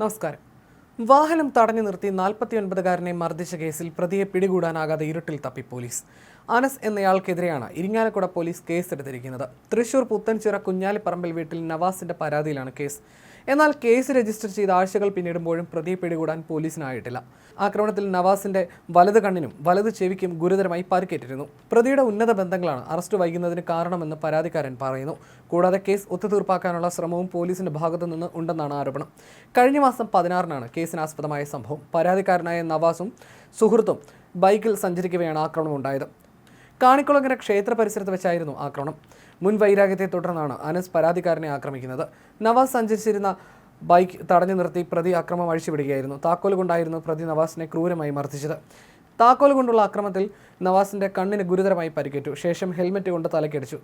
നമസ്കാരം. വാഹനം തടഞ്ഞു നിർത്തി നാൽപ്പത്തിയൊൻപതുകാരനെ മർദ്ദിച്ച കേസിൽ പ്രതിയെ പിടികൂടാനാകാതെ ഇരുട്ടിൽ തപ്പി പോലീസ്. അനസ് എന്നയാൾക്കെതിരെയാണ് ഇരിങ്ങാലക്കുട പോലീസ് കേസെടുത്തിരിക്കുന്നത്. തൃശൂർ പുത്തൻചിറ കുഞ്ഞാലിപ്പറമ്പിൽ വീട്ടിൽ നവാസിന്റെ പരാതിയിലാണ് കേസ്. എന്നാൽ കേസ് രജിസ്റ്റർ ചെയ്ത ആഴ്ചകൾ പിന്നിടുമ്പോഴും പ്രതിയെ പിടികൂടാൻ പോലീസിനായിട്ടില്ല. ആക്രമണത്തിൽ നവാസിന്റെ വലത് കണ്ണിനും വലത് ചെവിക്കും ഗുരുതരമായി പരിക്കേറ്റിരുന്നു. പ്രതിയുടെ ഉന്നത ബന്ധങ്ങളാണ് അറസ്റ്റ് വൈകുന്നതിന് കാരണമെന്ന് പരാതിക്കാരൻ പറയുന്നു. കൂടാതെ കേസ് ഒത്തുതീർപ്പാക്കാനുള്ള ശ്രമവും പോലീസിന്റെ ഭാഗത്തു നിന്ന് ഉണ്ടെന്നാണ് ആരോപണം. കഴിഞ്ഞ മാസം പതിനാറിനാണ് കേസിനാസ്പദമായ സംഭവം. പരാതിക്കാരനായ നവാസും സുഹൃത്തും ബൈക്കിൽ സഞ്ചരിക്കവെയാണ് ആക്രമണം ഉണ്ടായത്. കാണിക്കുളങ്ങര ക്ഷേത്ര പരിസരത്ത് വെച്ചായിരുന്നു ആക്രമണം. മുൻ വൈരാഗ്യത്തെ തുടർന്നാണ് അനസ് പരാതിക്കാരനെ ആക്രമിക്കുന്നത്. നവാസ് സഞ്ചരിച്ചിരുന്ന ബൈക്ക് തടഞ്ഞു നിർത്തി പ്രതി അക്രമം അഴിച്ചുവിടുകയായിരുന്നു. താക്കോൽ കൊണ്ടായിരുന്നു പ്രതി നവാസിനെ ക്രൂരമായി മർദ്ദിച്ചത്. താക്കോൽ കൊണ്ടുള്ള അക്രമത്തിൽ നവാസിന്റെ കണ്ണിന് ഗുരുതരമായി പരിക്കേറ്റു. ശേഷം ഹെൽമറ്റ് കൊണ്ട് തലക്കടിച്ചു.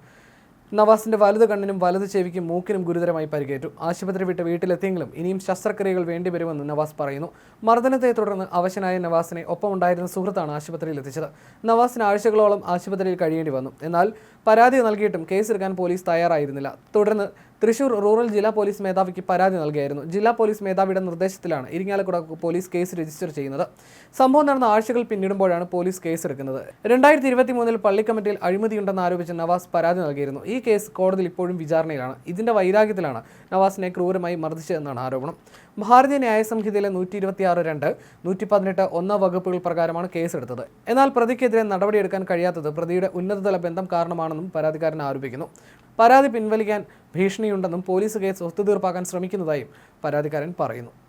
നവാസിന്റെ വലത് കണ്ണിനും വലത് ചെവിക്കും മൂക്കിനും ഗുരുതരമായി പരിക്കേറ്റു. ആശുപത്രി വിട്ട് വീട്ടിലെത്തിയെങ്കിലും ഇനിയും ശസ്ത്രക്രിയകൾ വേണ്ടിവരുമെന്ന് നവാസ് പറയുന്നു. മർദ്ദനത്തെ തുടർന്ന് അവശനായ നവാസിനെ ഒപ്പമുണ്ടായിരുന്ന സുഹൃത്താണ് ആശുപത്രിയിൽ എത്തിച്ചത്. നവാസിന് ആഴ്ചകളോളം ആശുപത്രിയിൽ കഴിയേണ്ടി വന്നു. എന്നാൽ പരാതി നൽകിയിട്ടും കേസെടുക്കാൻ പോലീസ് തയ്യാറായിരുന്നില്ല. തുടർന്ന് തൃശൂർ റൂറൽ ജില്ലാ പോലീസ് മേധാവിക്ക് പരാതി നൽകിയായിരുന്നു. ജില്ലാ പോലീസ് മേധാവിയുടെ നിർദ്ദേശത്തിലാണ് ഇരിങ്ങാലക്കുട പോലീസ് കേസ് രജിസ്റ്റർ ചെയ്യുന്നത്. സംഭവം നടന്ന ആഴ്ചകൾ പിന്നിടുമ്പോഴാണ് പോലീസ് കേസെടുക്കുന്നത്. രണ്ടായിരത്തി ഇരുപത്തി മൂന്നിൽ പള്ളി കമ്മിറ്റിയിൽ അഴിമതിയുണ്ടെന്ന് ആരോപിച്ച് നവാസ് പരാതി നൽകിയിരുന്നു. ഈ കേസ് കോടതിയിൽ ഇപ്പോഴും വിചാരണയിലാണ്. ഇതിന്റെ വൈരാഗ്യത്തിലാണ് നവാസിനെ ക്രൂരമായി മർദ്ദിച്ചതെന്നാണ് ആരോപണം. ഭാരതീയ ന്യായ സംഹിതയിലെ നൂറ്റി ഇരുപത്തിയാറ് രണ്ട് നൂറ്റി പതിനെട്ട് ഒന്നാം വകുപ്പുകൾ പ്രകാരമാണ് കേസെടുത്തത്. എന്നാൽ പ്രതിക്കെതിരെ നടപടിയെടുക്കാൻ കഴിയാത്തത് പ്രതിയുടെ ഉന്നതതല ബന്ധം കാരണമാണെന്നും പരാതിക്കാരൻ ആരോപിക്കുന്നു. പരാതി പിൻവലിക്കാൻ ഭീഷണിയുണ്ടെന്നും പോലീസ് കേസ് ഒത്തുതീർപ്പാക്കാൻ ശ്രമിക്കുന്നതായും പരാതിക്കാരൻ പറയുന്നു